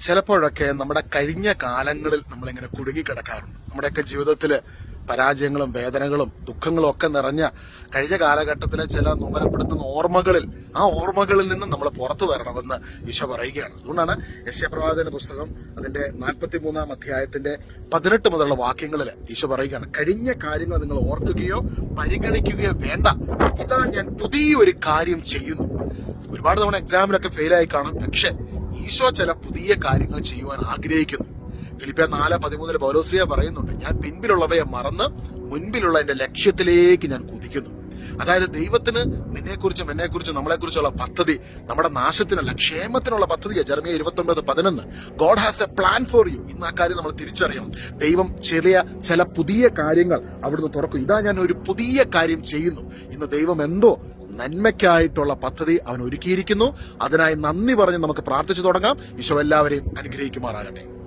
ചിലപ്പോഴൊക്കെ നമ്മുടെ കഴിഞ്ഞ കാലങ്ങളിൽ നമ്മളിങ്ങനെ കുടുങ്ങിക്കിടക്കാറുണ്ട്. നമ്മുടെയൊക്കെ ജീവിതത്തിൽ പരാജയങ്ങളും വേദനകളും ദുഃഖങ്ങളും ഒക്കെ നിറഞ്ഞ കഴിഞ്ഞ കാലഘട്ടത്തിലെ ചില നൂലപ്പെടുത്തുന്ന ഓർമ്മകളിൽ ആ ഓർമ്മകളിൽ നിന്ന് നമ്മൾ പുറത്തു വരണമെന്ന് ഈശോ പറയുകയാണ്. അതുകൊണ്ടാണ് യശ്യപ്രവാചന പുസ്തകം അതിന്റെ നാൽപ്പത്തി മൂന്നാം അധ്യായത്തിന്റെ പതിനെട്ട് മുതലുള്ള വാക്യങ്ങളിൽ ഈശോ പറയുകയാണ് കഴിഞ്ഞ കാര്യങ്ങൾ നിങ്ങൾ ഓർക്കുകയോ പരിഗണിക്കുകയോ വേണ്ട. ഇതാ ഞാൻ പുതിയൊരു കാര്യം ചെയ്യുന്നു. ഒരുപാട് തവണ എക്സാമിനൊക്കെ ഫെയിലായി കാണും പക്ഷെ ഈശോ ചില പുതിയ കാര്യങ്ങൾ ചെയ്യുവാൻ ആഗ്രഹിക്കുന്നു. ഫിലിപ്പ നാല് പതിമൂന്നിൽ പൗലോസ്ലിയ പറയുന്നുണ്ട് ഞാൻ പിൻപിലുള്ളവയെ മറന്ന് മുൻപിലുള്ള എന്റെ ലക്ഷ്യത്തിലേക്ക് ഞാൻ കുതിക്കുന്നു. അതായത് ദൈവത്തിന് നിന്നെക്കുറിച്ചും എന്നെക്കുറിച്ചും നമ്മളെക്കുറിച്ചുള്ള പദ്ധതി നമ്മുടെ നാശത്തിനല്ല ക്ഷേമത്തിനുള്ള പദ്ധതിയാണ് ജർമിയ ഇരുപത്തി ഒമ്പത് പതിനൊന്ന്. God has a plan for you. ഇന്ന് ആ കാര്യം നമ്മൾ തിരിച്ചറിയണം. ദൈവം ചെറിയ ചില പുതിയ കാര്യങ്ങൾ അവിടുന്ന് തുറക്കും. ഇതാ ഞാൻ ഒരു പുതിയ കാര്യം ചെയ്യുന്നു. ഇന്ന് ദൈവം എന്തോ നന്മയ്ക്കായിട്ടുള്ള പദ്ധതി അവൻ ഒരുക്കിയിരിക്കുന്നു. അതിനായി നന്ദി പറഞ്ഞ് നമുക്ക് പ്രാർത്ഥിച്ചു തുടങ്ങാം. ഈശോ എല്ലാവരെയും അനുഗ്രഹിക്കുമാറാകട്ടെ.